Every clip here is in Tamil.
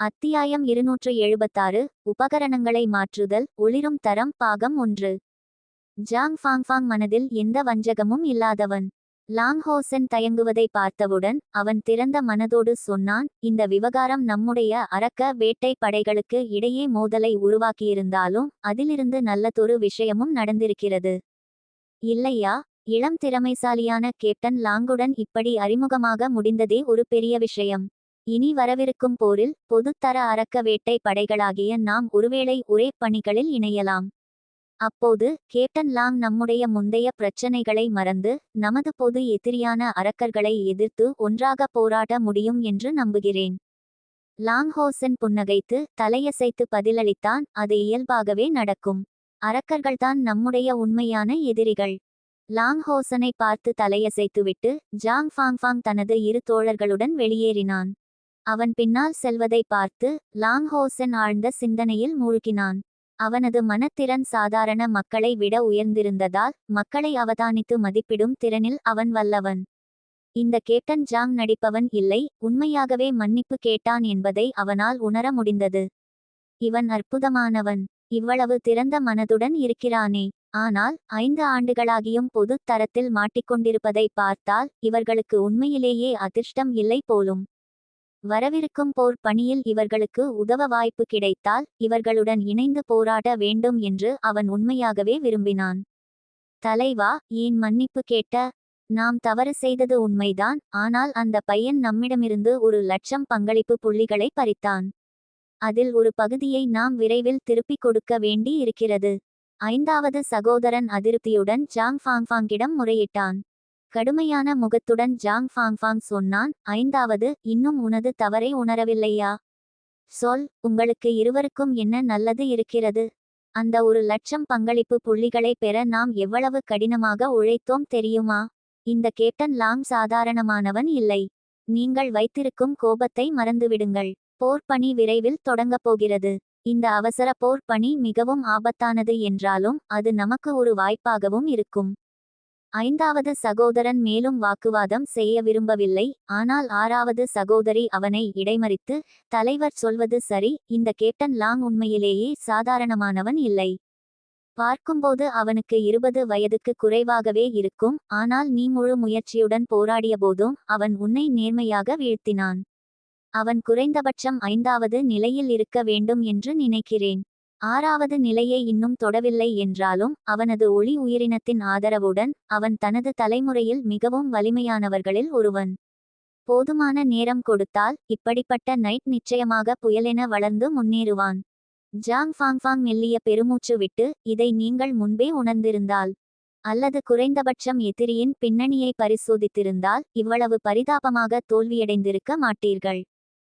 அத்தியாயம் இருநூற்று எழுபத்தாறு உபகரணங்களை மாற்றுதல் ஒளிரும் தரம் பாகம் ஒன்று. ஜாங் ஃபாங்ஃபாங் மனதில் எந்த வஞ்சகமும் இல்லாதவன். லாங் ஹோசென் தயங்குவதை பார்த்தவுடன் அவன் திறந்த மனதோடு சொன்னான் இந்த விவகாரம் நம்முடைய அரக்க வேட்டை படைகளுக்கு இடையே மோதலை உருவாக்கியிருந்தாலும் அதிலிருந்து நல்லதொரு விஷயமும் நடந்திருக்கிறது. இல்லையா? இளம் திறமைசாலியான கேப்டன் லாங்குடன் இப்படி அறிமுகமாக முடிந்ததே ஒரு பெரிய விஷயம். இனி வரவிருக்கும் போரில் பொதுத்தர அரக்க வேட்டை படைகளாகிய நாம் ஒருவேளை ஒரே பணிகளில் இணையலாம். அப்போது கேப்டன் லாங் நம்முடைய முந்தைய பிரச்சனைகளை மறந்து நமது பொது எதிரியான அரக்கர்களை எதிர்த்து ஒன்றாக போராட முடியும் என்று நம்புகிறேன். லாங் ஹோசன் புன்னகைத்து தலையசைத்து பதிலளித்தான் அது இயல்பாகவே நடக்கும். அரக்கர்கள்தான் நம்முடைய உண்மையான எதிரிகள் லாங்ஹோசனை பார்த்து தலையசைத்துவிட்டு ஜாங் ஃபாங் ஃபாங் தனது இரு தோழர்களுடன் வெளியேறினான். அவன் பின்னால் செல்வதை பார்த்து லாங்ஹோசன் ஆழ்ந்த சிந்தனையில் மூழ்கினான். அவனது மனத்திறன் சாதாரண மக்களை விட உயர்ந்திருந்ததால் மக்களை அவதானித்து மதிப்பிடும் திறனில் அவன் வல்லவன். இந்த கேப்டன் ஜாங் நடிப்பவன் இல்லை உண்மையாகவே மன்னிப்பு கேட்டான் என்பதை அவனால் உணர முடிந்தது. இவன் அற்புதமானவன் இவ்வளவு திறந்த மனதுடன் இருக்கிறானே ஆனால் ஐந்து ஆண்டுகளாகியும் பொது தரத்தில் மாட்டிக்கொண்டிருப்பதை பார்த்தால் இவர்களுக்கு உண்மையிலேயே அதிர்ஷ்டம் இல்லை போலும். வரவிருக்கும் போர் பணியில் இவர்களுக்கு உதவ வாய்ப்பு கிடைத்தால் இவர்களுடன் இணைந்து போராட வேண்டும் என்று அவன் உண்மையாகவே விரும்பினான். தலைவா ஏன் மன்னிப்பு கேட்ட? நாம் தவறு செய்தது உண்மைதான் ஆனால் அந்த பையன் நம்மிடமிருந்து ஒரு லட்சம் பங்களிப்பு புள்ளிகளை பறித்தான். அதில் ஒரு பகுதியை நாம் விரைவில் திருப்பிக் கொடுக்க வேண்டி இருக்கிறது ஐந்தாவது சகோதரன் அதிருப்தியுடன் ஜாங் ஃபாங்ஃபாங்கிடம் முறையிட்டான். கடுமையான முகத்துடன் ஜாங் ஃபாங்ஃபாங் சொன்னான் ஐந்தாவது இன்னும் உனது தவறை உணரவில்லையா? சொல் உங்களுக்கு இருவருக்கும் என்ன நல்லது இருக்கிறது? அந்த ஒரு லட்சம் பங்களிப்பு புள்ளிகளை பெற நாம் எவ்வளவு கடினமாக உழைத்தோம் தெரியுமா? இந்த கேப்டன் லாங் சாதாரணமானவன் இல்லை. நீங்கள் வைத்திருக்கும் கோபத்தை மறந்துவிடுங்கள். போர் விரைவில் தொடங்கப் போகிறது. இந்த அவசர போர் மிகவும் ஆபத்தானது என்றாலும் அது நமக்கு ஒரு வாய்ப்பாகவும் இருக்கும். ஐந்தாவது சகோதரன் மேலும் வாக்குவாதம் செய்ய விரும்பவில்லை ஆனால் ஆறாவது சகோதரி அவனை இடைமறித்து தலைவர் சொல்வது சரி இந்த கேப்டன் லாங் உண்மையிலேயே சாதாரணமானவன் இல்லை. பார்க்கும்போது அவனுக்கு இருபது வயதுக்கு குறைவாகவே இருக்கும் ஆனால் நீ முழு முயற்சியுடன் போராடிய போதும் அவன் உன்னை நேர்மையாக வீழ்த்தினான். அவன் குறைந்தபட்சம் ஐந்தாவது நிலையில் இருக்க வேண்டும் என்று நினைக்கிறேன். ஆறாவது நிலையை இன்னும் தொடவில்லை என்றாலும் அவனது ஒளி உயிரினத்தின் ஆதரவுடன் அவன் தனது தலைமுறையில் மிகவும் வலிமையானவர்களில் ஒருவன். போதுமான நேரம் கொடுத்தால் இப்படிப்பட்ட நைட் நிச்சயமாக புயலென வளர்ந்து முன்னேறுவான். ஜாங் ஃபாங்ஃபாங் மெல்லிய பெருமூச்சு விட்டு இதை நீங்கள் முன்பே உணர்ந்திருந்தால். அல்லது குறைந்தபட்சம் எதிரியின் பின்னணியை பரிசோதித்திருந்தால் இவ்வளவு பரிதாபமாக தோல்வியடைந்திருக்க மாட்டீர்கள்.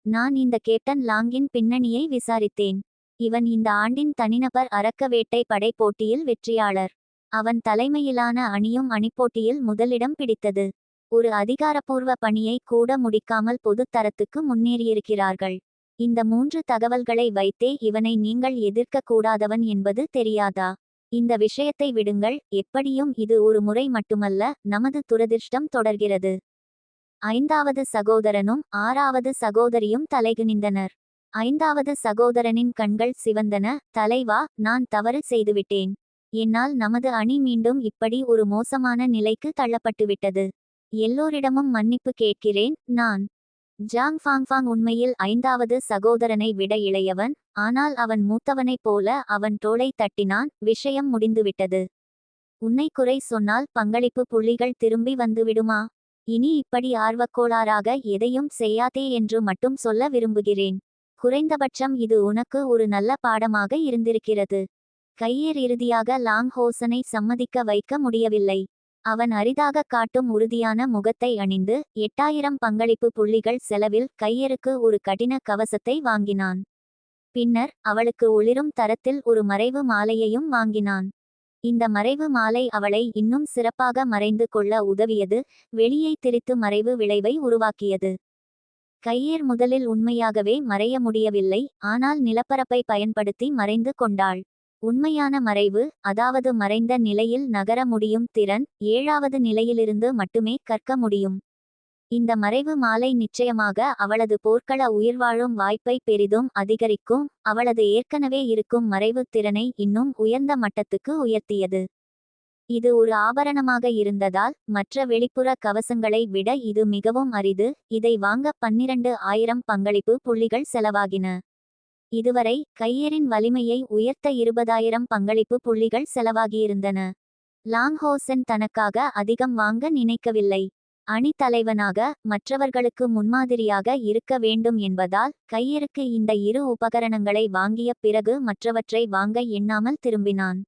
நான் இந்த கேப்டன் லாங்கின் பின்னணியை விசாரித்தேன். இவன் இந்த ஆண்டின் தனிநபர் அரக்க வேட்டை படை போட்டியில் வெற்றியாளர். அவன் தலைமையிலான அணியும் அணிப்போட்டியில் முதலிடம் பிடித்தது. ஒரு அதிகாரப்பூர்வ பணியை கூட முடிக்காமல் பொதுத்தரத்துக்கு முன்னேறியிருக்கிறார்கள். இந்த மூன்று தகவல்களை வைத்தே இவனை நீங்கள் எதிர்க்க கூடாதவன் என்பது தெரியாதா? இந்த விஷயத்தை விடுங்கள் எப்படியும் இது ஒரு முறை மட்டுமல்ல நமது துரதிர்ஷ்டம் தொடர்கிறது. ஐந்தாவது சகோதரனும் ஆறாவது சகோதரியும் தலைகுனிந்தனர். ஐந்தாவது சகோதரனின் கண்கள் சிவந்தன. தலைவா நான் தவறு செய்துவிட்டேன். என்னால் நமது அணி மீண்டும் இப்படி ஒரு மோசமான நிலைக்கு தள்ளப்பட்டுவிட்டது. எல்லோரிடமும் மன்னிப்பு கேட்கிறேன் நான். ஜாங் ஃபாங்ஃபாங் உண்மையில் ஐந்தாவது சகோதரனை விட இளையவன். ஆனால் அவன் மூத்தவனைப் போல அவன் தோளை தட்டினான். விஷயம் முடிந்துவிட்டது. உன்னை குறை சொன்னால் பங்களிப்பு புள்ளிகள் திரும்பி வந்துவிடுமா? இனி இப்படி ஆர்வக்கோளாறாக எதையும் செய்யாதே என்று மட்டும் சொல்ல விரும்புகிறேன். குறைந்தபட்சம் இது உனக்கு ஒரு நல்ல பாடமாக இருந்திருக்கிறது. கையேர் இறுதியாக லாங் ஹோசனை சம்மதிக்க வைக்க முடியவில்லை. அவன் அரிதாக காட்டும் உறுதியான முகத்தை அணிந்து எட்டாயிரம் பங்களிப்பு புள்ளிகள் செலவில் கையருக்கு ஒரு கடின கவசத்தை வாங்கினான். பின்னர் அவளுக்கு ஒளிரும் தரத்தில் ஒரு மறைவு மாலையையும் வாங்கினான். இந்த மறைவு மாலை அவளை இன்னும் சிறப்பாக மறைந்து கொள்ள உதவியது வெளியை திரித்து மறைவு விளைவை உருவாக்கியது. கையேர் முதலில் உண்மையாகவே மறைய முடியவில்லை ஆனால் நிலப்பரப்பை பயன்படுத்தி மறைந்து கொண்டாள். உண்மையான மறைவு அதாவது மறைந்த நிலையில் நகர முடியும் திறன் ஏழாவது நிலையிலிருந்து மட்டுமே கற்க முடியும். இந்த மறைவு மாலை நிச்சயமாக அவளது போர்க்கள உயிர்வாழும் வாய்ப்பை பெரிதும் அதிகரிக்கும் அவளது ஏற்கனவே இருக்கும் மறைவுத் திறனை இன்னும் உயர்ந்த மட்டத்துக்கு உயர்த்தியது. இது ஒரு ஆபரணமாக இருந்ததால் மற்ற வெளிப்புற கவசங்களை விட இது மிகவும் அரிது. இதை வாங்க பன்னிரண்டு ஆயிரம் பங்களிப்பு புள்ளிகள் செலவாகின. இதுவரை கையரின் வலிமையை உயர்த்த இருபதாயிரம் பங்களிப்பு புள்ளிகள் செலவாகியிருந்தன. லாங்ஹோசன் தனக்காக அதிகம் வாங்க நினைக்கவில்லை. அணித் தலைவனாக மற்றவர்களுக்கு முன்மாதிரியாக இருக்க வேண்டும் என்பதால் கையருக்கு இந்த இரு உபகரணங்களை வாங்கிய பிறகு மற்றவற்றை வாங்க எண்ணாமல் திரும்பினான்.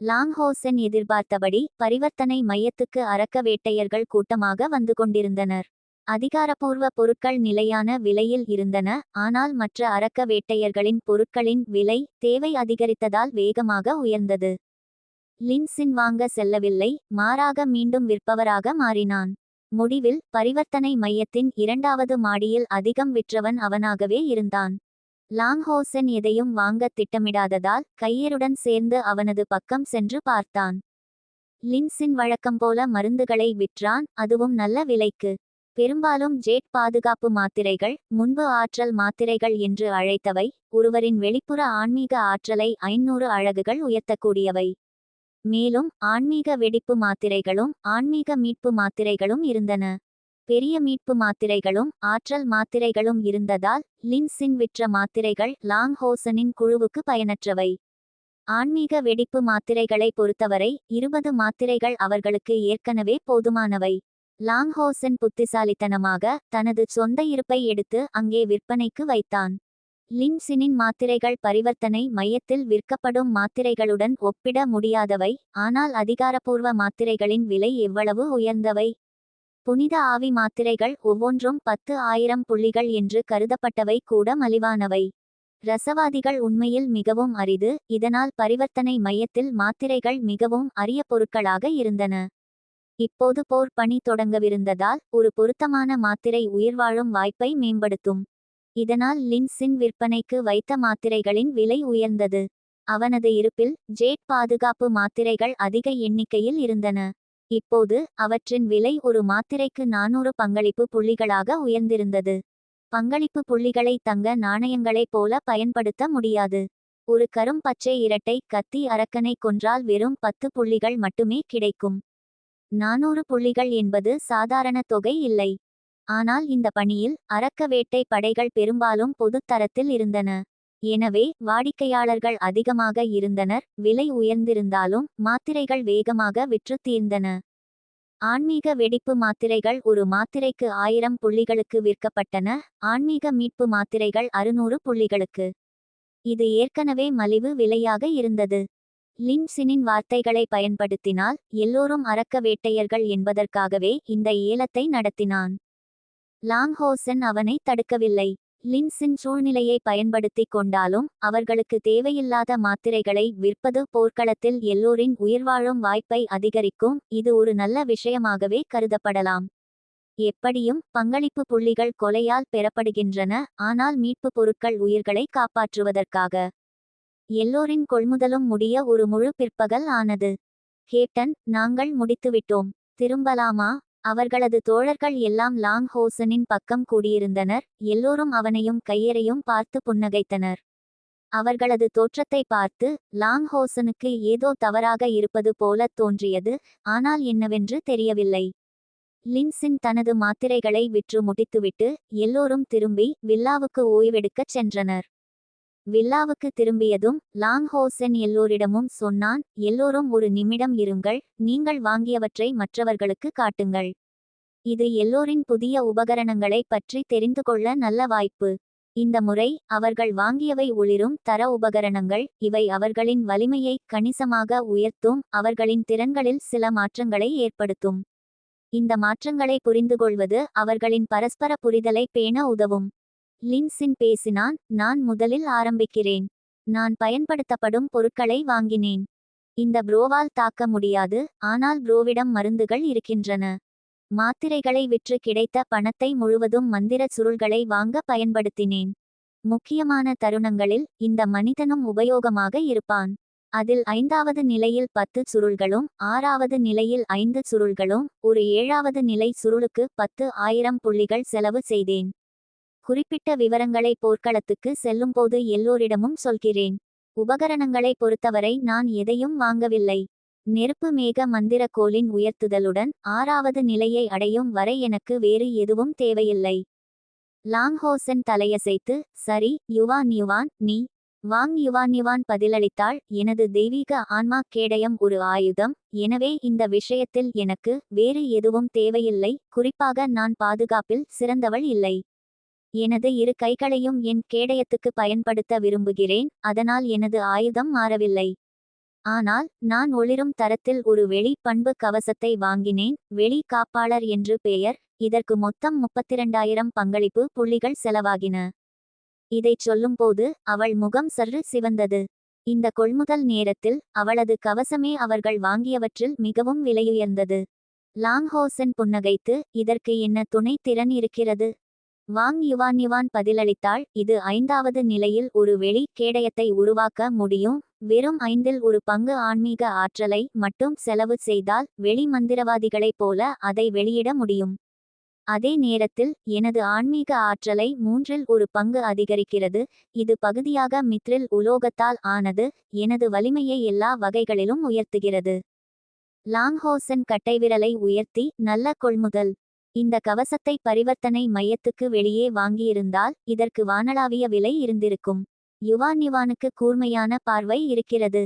லாங்ஹோசென் எதிர்பார்த்தபடி பரிவர்த்தனை மையத்துக்கு அரக்க வேட்டையர்கள் கூட்டமாக வந்து கொண்டிருந்தனர். அதிகாரப்பூர்வ பொருட்கள் நிலையான விலையில் இருந்தன ஆனால் மற்ற அரக்க வேட்டையர்களின் பொருட்களின் விலை தேவை அதிகரித்ததால் வேகமாக உயர்ந்தது. லின்சின் வாங்க செல்லவில்லை மாறாக மீண்டும் விற்பவராக மாறினான். முடிவில் பரிவர்த்தனை மையத்தின் இரண்டாவது மாடியில் அதிகம் விற்றவன் அவனாகவே இருந்தான். லாங்ஹோசன் எதையும் வாங்க திட்டமிடாததால் கையருடன் சேர்ந்து அவனது பக்கம் சென்று பார்த்தான். லின்சின் வழக்கம் போல மருந்துகளை விற்றான் அதுவும் நல்ல விலைக்கு. பெரும்பாலும் ஜேட் பாதுகாப்பு மாத்திரைகள் முன்பு ஆற்றல் மாத்திரைகள் என்று அழைத்தவை ஒருவரின் வெளிப்புற ஆன்மீக ஆற்றலை ஐநூறு அழகுகள் உயர்த்தக்கூடியவை. மேலும் ஆன்மீக வெடிப்பு மாத்திரைகளும் ஆன்மீக மீட்பு மாத்திரைகளும் இருந்தன. பெரிய மீட்பு மாத்திரைகளும் ஆற்றல் மாத்திரைகளும் இருந்ததால் லின்சின் விற்ற மாத்திரைகள் லாங் ஹோசனின் குழுவுக்கு பயனற்றவை. ஆன்மீக வெடிப்பு மாத்திரைகளை பொறுத்தவரை இருபது மாத்திரைகள் அவர்களுக்கு ஏற்கனவே போதுமானவை. லாங்ஹோசன் புத்திசாலித்தனமாக தனது சொந்த இருப்பை எடுத்து அங்கே விற்பனைக்கு வைத்தான். லின்சினின் மாத்திரைகள் பரிவர்த்தனை மையத்தில் விற்கப்படும் மாத்திரைகளுடன் ஒப்பிட முடியாதவை ஆனால் அதிகாரப்பூர்வ மாத்திரைகளின் விலை எவ்வளவு உயர்ந்தவை? புனித ஆவி மாத்திரைகள் ஒவ்வொன்றும் பத்து ஆயிரம் புள்ளிகள் என்று கருதப்பட்டவை கூட மலிவானவை. ரசவாதிகள் உண்மையில் மிகவும் அரிது இதனால் பரிவர்த்தனை மையத்தில் மாத்திரைகள் மிகவும் அரிய பொருட்களாக இருந்தன. இப்போது போர் பணி தொடங்கவிருந்ததால் ஒரு பொருத்தமான மாத்திரை உயிர்வாழும் வாய்ப்பை மேம்படுத்தும். இதனால் லின்சின் விற்பனைக்கு வைத்த மாத்திரைகளின் விலை உயர்ந்தது. அவனது இருப்பில் ஜேட் பாதுகாப்பு மாத்திரைகள் அதிக எண்ணிக்கையில் இருந்தன. இப்போது அவற்றின் விலை ஒரு மாத்திரைக்கு நானூறு பங்களிப்பு புள்ளிகளாக உயர்ந்திருந்தது. பங்களிப்பு புள்ளிகளை தங்க நாணயங்களைப் போல பயன்படுத்த முடியாது. ஒரு கரும் பச்சை இரட்டை கத்தி அரக்கனை கொன்றால் வெறும் பத்து புள்ளிகள் மட்டுமே கிடைக்கும். நானூறு புள்ளிகள் என்பது சாதாரண தொகை இல்லை. ஆனால் இந்த பணியில் அரக்க வேட்டை படைகள் பெரும்பாலும் பொதுத்தரத்தில் இருந்தன. எனவே வாடிக்கையாளர்கள் அதிகமாக இருந்தனர் விலை உயர்ந்திருந்தாலும் மாத்திரைகள் வேகமாக விற்று தீர்ந்தன. ஆன்மீக வெடிப்பு மாத்திரைகள் ஒரு மாத்திரைக்கு ஆயிரம் புள்ளிகளுக்கு விற்கப்பட்டன ஆன்மீக மீட்பு மாத்திரைகள் அறுநூறு புள்ளிகளுக்கு. இது ஏற்கனவே மலிவு விலையாக இருந்தது. லின்சினின் வார்த்தைகளை பயன்படுத்தினால் எல்லோரும் அரக்க வேட்டையர்கள் என்பதற்காகவே இந்த ஏலத்தை நடத்தினான். லாங்ஹோசன் அவனை தடுக்கவில்லை. லின்சின் சூழ்நிலையை பயன்படுத்திக் கொண்டாலும் அவர்களுக்கு தேவையில்லாத மாத்திரைகளை விற்பது போர்க்களத்தில் எல்லோரின் உயிர்வாழும் வாய்ப்பை அதிகரிக்கும். இது ஒரு நல்ல விஷயமாகவே கருதப்படலாம். எப்படியும் பங்களிப்பு புள்ளிகள் கொலையால் பெறப்படுகின்றன. ஆனால் மீட்பு பொருட்கள் உயிர்களை காப்பாற்றுவதற்காக. எல்லோரின் கொள்முதலும் முடிய ஒரு முழு பிற்பகல் ஆனது. கேப்டன் நாங்கள் முடித்துவிட்டோம். திரும்பலாமா? அவர்களது தோழர்கள் எல்லாம் லாங் ஹோசனின் பக்கம் கூடியிருந்தனர். எல்லோரும் அவனையும் கையரையும் பார்த்து புன்னகைத்தனர். அவர்களது தோற்றத்தை பார்த்து லாங் ஹோசனுக்கு ஏதோ தவறாக இருப்பது போல தோன்றியது. ஆனால் என்னவென்று தெரியவில்லை. லின்சின் தனது மாத்திரைகளை விற்று முடித்துவிட்டு எல்லோரும் திரும்பி வில்லாவுக்கு ஓய்வெடுக்கச் சென்றனர். வில்லாவுக்கு திரும்பியதும் லாங் ஹோசன் எல்லோரிடமும் சொன்னான் எல்லோரும் ஒரு நிமிடம் இருங்கள் நீங்கள் வாங்கியவற்றை மற்றவர்களுக்கு காட்டுங்கள். இது எல்லோரின் புதிய உபகரணங்களை பற்றி தெரிந்து கொள்ள நல்ல வாய்ப்பு. இந்த முறை அவர்கள் வாங்கியவை ஒளிரும் தர உபகரணங்கள் இவை அவர்களின் வலிமையை கணிசமாக உயர்த்தும் அவர்களின் திறன்களில் சில மாற்றங்களை ஏற்படுத்தும். இந்த மாற்றங்களை புரிந்துகொள்வது அவர்களின் பரஸ்பர புரிதலை பேண உதவும். லின்சின் பேசினான் நான் முதலில் ஆரம்பிக்கிறேன். நான் பயன்படுத்தப்படும் பொருட்களை வாங்கினேன். இந்த புரோவால் தாக்க முடியாது ஆனால் புரோவிடம் மருந்துகள் இருக்கின்றன. மாத்திரைகளை விற்று கிடைத்த பணத்தை முழுவதும் மந்திர சுருள்களை வாங்க பயன்படுத்தினேன். முக்கியமான தருணங்களில் இந்த மனிதனும் உபயோகமாக இருப்பான். அதில் ஐந்தாவது நிலையில் பத்து சுருள்களும் ஆறாவது நிலையில் ஐந்து சுருள்களும் ஒரு ஏழாவது நிலை சுருளுக்கு பத்து ஆயிரம் புள்ளிகள் செலவு செய்தேன். குறிப்பிட்ட விவரங்களை போர்க்களத்துக்கு செல்லும்போது எல்லோரிடமும் சொல்கிறேன். உபகரணங்களை பொறுத்தவரை நான் எதையும் வாங்கவில்லை. நெருப்பு மேக மந்திர கோலின் உயர்த்துதலுடன் ஆறாவது நிலையை அடையும் வரை எனக்கு வேறு எதுவும் தேவையில்லை. லாங்ஹோசன் தலையசைத்து சரி யுவான் யுவான் நீ வாங் யுவான் யுவான் பதிலளித்தாள். எனது தெய்வீக ஆன்மா கேடயம் ஒரு ஆயுதம். எனவே இந்த விஷயத்தில் எனக்கு வேறு எதுவும் தேவையில்லை. குறிப்பாக நான் பாதுகாப்பில் சிறந்தவள் இல்லை. எனது இரு கைகளையும் என் கேடயத்துக்கு பயன்படுத்த விரும்புகிறேன் அதனால் எனது ஆயுதம் மாறவில்லை. ஆனால் நான் ஒளிரும் தரத்தில் ஒரு வெளி பண்பு கவசத்தை வாங்கினேன் வெளி காப்பாளர் என்று பெயர் இதற்கு மொத்தம் முப்பத்திரண்டாயிரம் பங்களிப்பு புள்ளிகள் செலவாகின. இதைச் சொல்லும்போது அவள் முகம் சற்று சிவந்தது. இந்த கொள்முதல் நேரத்தில் அவளது கவசமே அவர்கள் வாங்கியவற்றில் மிகவும் விலையுயர்ந்தது. லாங்ஹோசன் புன்னகைத்து இதற்கு என்ன துணை திறன் இருக்கிறது? வாங் யுவான் யுவான் பதிலளித்தாள் இது ஐந்தாவது நிலையில் ஒரு வெளி கேடயத்தை உருவாக்க முடியும். வெறும் ஐந்தில் ஒரு பங்கு ஆன்மீக ஆற்றலை மட்டும் செலவு செய்தால் வெளி மந்திரவாதிகளைப் போல அதை வெளியிட முடியும். அதே நேரத்தில் எனது ஆன்மீக ஆற்றலை மூன்றில் ஒரு பங்கு அதிகரிக்கிறது. இது பகுதியாக மித்ரில் உலோகத்தால் ஆனது எனது வலிமையை எல்லா வகைகளிலும் உயர்த்துகிறது. லாங்ஹோசன் கட்டைவிரலை உயர்த்தி நல்ல கொள்முதல். இந்த கவசத்தை பரிவர்த்தனை மையத்துக்கு வெளியே வாங்கியிருந்தால் இதற்கு வானளாவிய விலை இருந்திருக்கும். யுவான் யுவானுக்கு கூர்மையான பார்வை இருக்கிறது.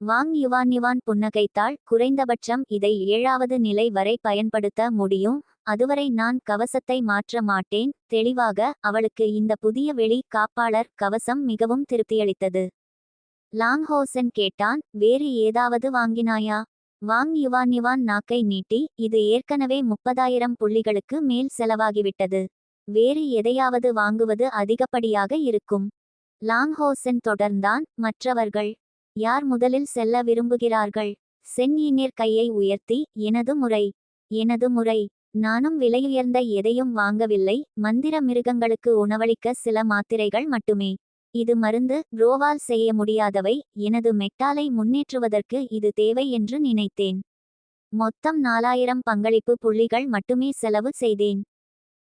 வாங் யுவான் யுவான் புன்னகைத்தாள். குறைந்தபட்சம் இதை ஏழாவது நிலை வரை பயன்படுத்த முடியும். அதுவரை நான் கவசத்தை மாற்ற மாட்டேன். தெளிவாக அவளுக்கு இந்த புதிய வெளி காப்பாளர் கவசம் மிகவும் திருப்தியளித்தது. லாங்ஹோசன் கேட்டான். வேறு ஏதாவது வாங்கினாயா? வாங் யுவான் யுவான் நாக்கை நீட்டி இது ஏற்கனவே முப்பதாயிரம் புள்ளிகளுக்கு மேல் செலவாகிவிட்டது. வேறு எதையாவது வாங்குவது அதிகப்படியாக இருக்கும். லாங்ஹோசன் தொடர்ந்தான் மற்றவர்கள். யார் முதலில் செல்ல விரும்புகிறார்கள்? சென் கையை உயர்த்தி எனது முறை. எனது முறை. நானும் விலையுயர்ந்த எதையும் வாங்கவில்லை. மந்திர மிருகங்களுக்கு உணவளிக்க சில மாத்திரைகள் மட்டுமே. இது மருந்து ரோவால் செய்ய முடியாதவை எனது மெட்டாலை முன்னேற்றுவதற்கு இது தேவை என்று நினைத்தேன். மொத்தம் நாலாயிரம் பங்களிப்பு புள்ளிகள் மட்டுமே செலவு செய்தேன்.